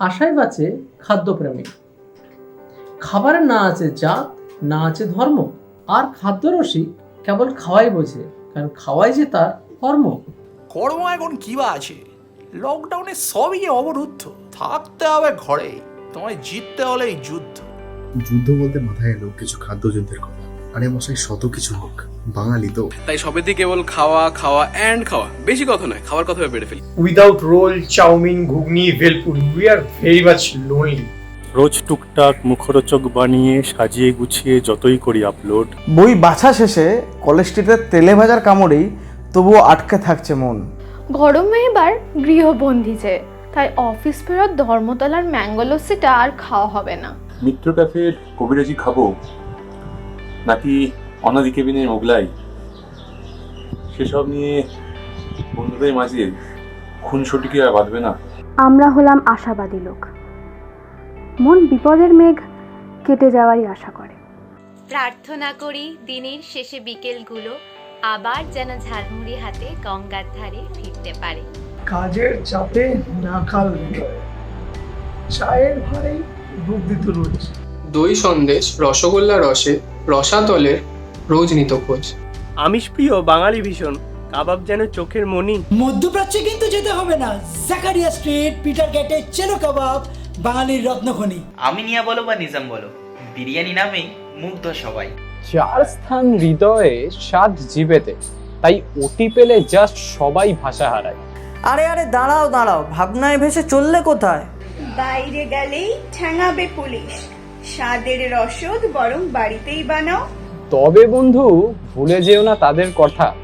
আশায় বাঁচে খাদ্যপ্রেমী। খাবারে না আছে জাত না আছে ধর্ম আর খাদ্যরসিক কেবল খাওয়াই বোঝে কারণ খাওয়াই যে তার কর্ম। কর্ম এখন কি বা আছে? লকডাউনে সবই অবরুদ্ধ থাকতে হবে ঘরে তোমায় জিততে হলে এই যুদ্ধ। যুদ্ধ বলতে মাথায় এলো কিছু খাদ্য যুদ্ধের কথা। আরে মশাই শত কিছু হোক। বাঙালি তো। তাই সবেতেই কেবল খাওয়া খাওয়া অ্যান্ড খাওয়া। বেশি কথা নয় খাওয়ার কথা বেড়ে ফেলি। Without roll chowmein, ghugni, bhelpuri, we are very much lonely. রোজ টুকটাক মুখরোচক বানিয়ে সাজিয়ে গুছিয়ে যতই করি আপলোড বই বাছা শেষে কলেজ কলেজটিতে তেলে ভাজার কামড়েই তবুও আটকে থাকছে মন। গরমে এবার গৃহবন্দিছে তাই অফিস ফেরত ধর্মতলার ম্যাঙ্গো লস্যিটা আর খাওয়া হবে না। মিত্র ক্যাফের কবিরাজি খাব। নাকি অনাদি কেবিনের মোগলাই? সেসব নিয়ে বন্ধুদের মাঝে খুনসুটি কি আর বাঁধবে না। আমরা হলাম আশাবাদী লোক। মন বিপদের মেঘ কেটে যাওয়ারই আশা করে। প্রার্থনা করি দিনের শেষে বিকেলগুলো আবার যেন ঝালমুড়ি হাতে গঙ্গার ধারে ফিরতে পারে। কাজের চাপে নাকাল চায়ের ভারে ডুব দিত রোজ। দই সন্দেশ রসগোল্লা রসে রসাতলের রোজ নিত খোঁজ। আমিষ প্রিয় বাঙালি ভীষণ কাবাব যেন চোখের মনি। মধ্যপ্রাচ্যে কিন্তু যেতে হবে না। জাকারিয়া স্ট্রিট পিটার গেটে চেলো কাবাব বাঙালির রত্নখনি। আমি নিয়া বলো বা নিজাম বলো বিরিয়ানি নামেই মুগ্ধ সবাই। চার স্থান হৃদয়ে সাত জিবেতে তাই ওটি পেলে জাস্ট সবাই ভাষা হারায়। আরে আরে দাঁড়াও দাঁড়াও ভাবনায় ভেসে চললে কোথায়? বাইরে গেলেই ঠ্যাঙাবে পুলিশ। স্বাদের রসদ বরং বাড়িতেই বানাও। তবে বন্ধু ভুলে যেও না তাদের কথা।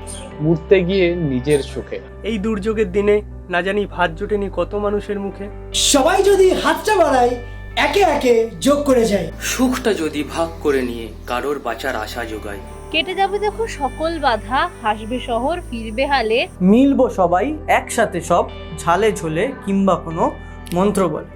উঠতে গিয়ে নিজের সুখে। এই দুর্যোগের দিনে না জানি ভাত জোটেনি কত মানুষের মুখে। সবাই যদি হাতটা বাড়ায় একে একে যোগ করে যায়। সুখটা যদি ভাগ করে নিয়ে কারোর বাঁচার আশা যোগায়। কেটে যাবে যখন সকল বাধা হাসবে শহর ফিরবে হালে। মিলবো সবাই একসাথে সব ঝালে ঝোলে কিংবা কোনো মন্ত্র বলে।